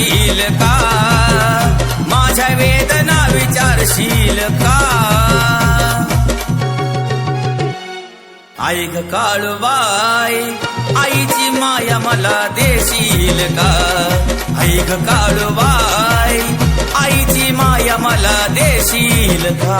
विचारशील का माझ्या वेदना विचारशील का? आई ग काळूबाई आईची माया मला देशील का? आई ग काळूबाई आईची माया मला देशील का?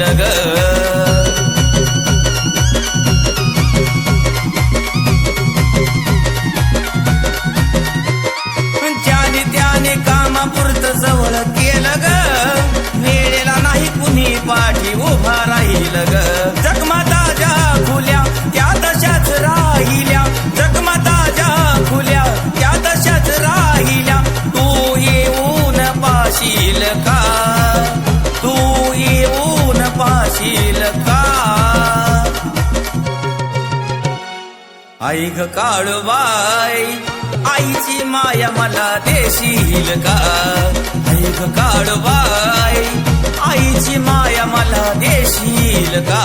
राहील ग. ज्याने त्याने कामापुरत पाशील का? आई ग काळूबाई आईची माया मला देशील का? आई ग काळूबाई आईची माया मला देशील का?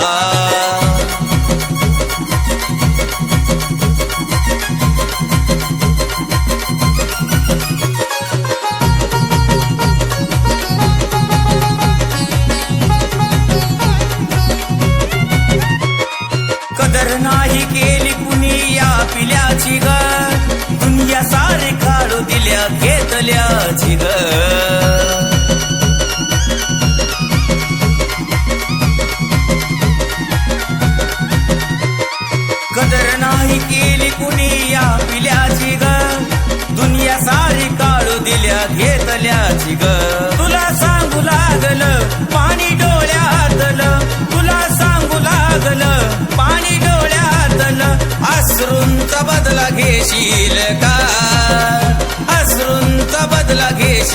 दिल्या सारी काढू दिल्या घेतल्या ग कदर नाही केली कुणी या पिल्या झिग दुनिया सारी काळू दिल्या घेतल्या ग तुला सांगू लागल पाणी डोळ्यातल. तुला सांगू लागल पाणी डोळ्यातल. अश्रूंचा बदला घेशील का?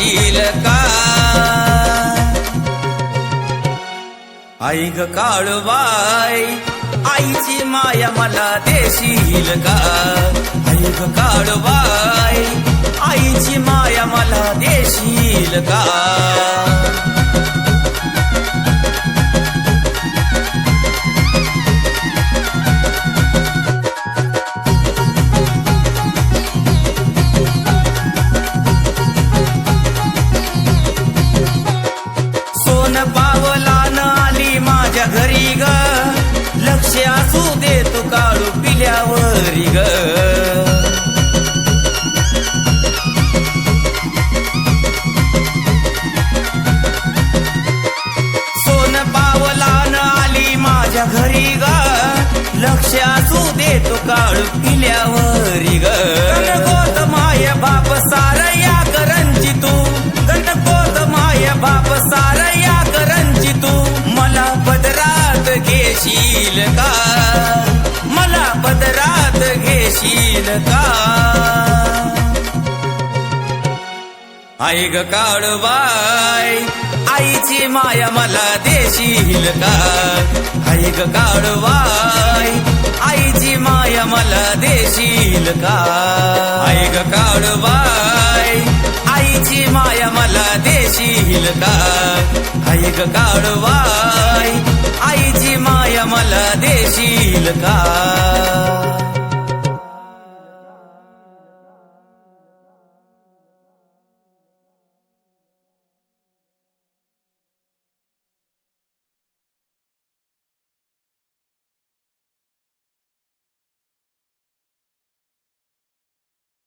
घेशील का? आई ग काळूबाई आईची माया मला देशील का? आई ग काळूबाई आईची माया मला देशील का? तू काळू गोत माय बाप सार या करंची तू. गणगोत माय बाप सार या करंची तू. मला पदरात घेशील का? मला पदरात घेशील का? आई ग काळवाय आईची माया मला देशील का? आई ग काळवाय आईची माया मला देशील का? आई ग काळूबाई आईची माया मला देशील का? आई ग काळूबाई आईची माया मला देशील का?